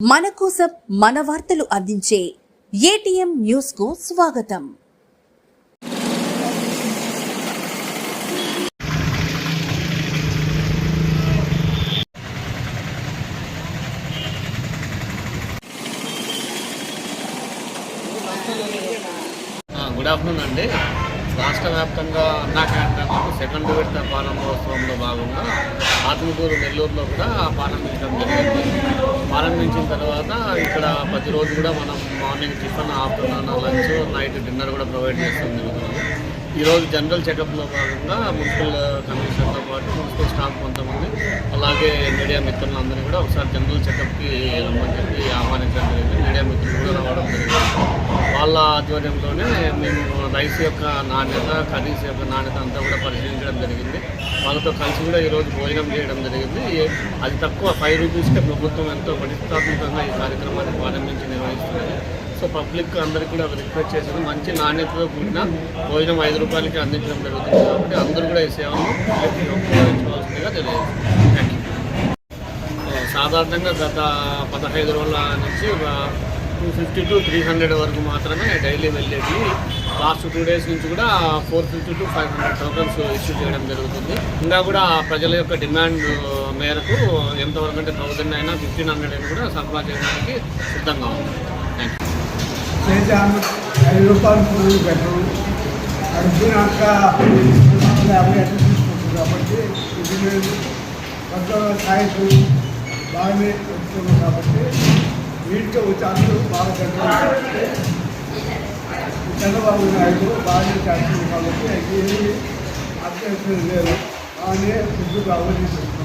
మన కోసం మన వార్తలు అందించే ఏటీఎం న్యూస్కు స్వాగతం. గుడ్ ఆఫ్టర్నూన్ అండి. రాష్ట్ర వ్యాప్తంగా అన్నా క్యాంటీన్లకు సెకండ్ విడత ప్రారంభోత్సవంలో భాగంగా ఆత్మకూరు నెల్లూరులో కూడా ప్రారంభించడం జరిగింది. ప్రారంభించిన తర్వాత ఇక్కడ ప్రతిరోజు కూడా మనం morning tiffin afternoon lunch night dinner కూడా ప్రొవైడ్ చేస్తాం జరుగుతుంది. ఈరోజు జనరల్ చెకప్లో భాగంగా మున్సిపల్ కమిషనర్తో పాటు మున్సిపల్ స్టాఫ్ కొంతమంది అలాగే మీడియా మిత్రులందరినీ కూడా ఒకసారి జనరల్ చెకప్కి రమ్మని చెప్పి ఆహ్వానించారు జరిగింది మీడియా మిత్రులు కూడా రావడం జరిగింది వాళ్ళ ఆధ్వర్యంలోనే మేము రైస్ యొక్క నాణ్యత కర్రీస్ యొక్క నాణ్యత అంతా కూడా పరిశీలించడం జరిగింది. వాళ్ళతో కలిసి కూడా ఈరోజు భోజనం చేయడం జరిగింది. అది తక్కువ ఫైవ్ రూపీస్కే ప్రభుత్వం ఎంతో ప్రతిష్టాత్మకంగా ఈ కార్యక్రమాన్ని ప్రారంభించి నిర్వహిస్తున్నది. సో పబ్లిక్ అందరికీ కూడా రిక్వెస్ట్ చేసేది మంచి నాణ్యతతో కూడిన భోజనం ఐదు రూపాయలకి అందించడం జరుగుతుంది కాబట్టి అందరూ కూడా ఈ సేవను ఉపయోగించవలసిందిగా తెలియజేస్తుంది సాధారణంగా గత పదహైదు రోజుల నుంచి two fifty to three hundred వరకు మాత్రమే డైలీ వెళ్ళేది. లాస్ట్ టూ డేస్ నుంచి కూడా four fifty to five hundred tokens issue చేయడం జరుగుతుంది. ఇంకా కూడా ప్రజల యొక్క డిమాండ్ మేరకు ఎంతవరకు అంటే థౌజండ్ అయినా ఫిఫ్టీన్ హండ్రెడ్ అయినా కూడా సరఫరా చేయడానికి సిద్ధంగా ఉంది. థ్యాంక్ యూ ఐదు రూపాయలు పురుగులు పెట్టడం. యాభై అట్లా కాబట్టి ఇది సాయంత్రం బాగానే కాబట్టి వీటితో వచ్చి అందరూ బాగా చంద్రబాబు నాయుడు బాగా చేస్తుంది కాబట్టి ఏమీ అభ్యర్థులు లేదు బాగానే ఫుడ్ బాగా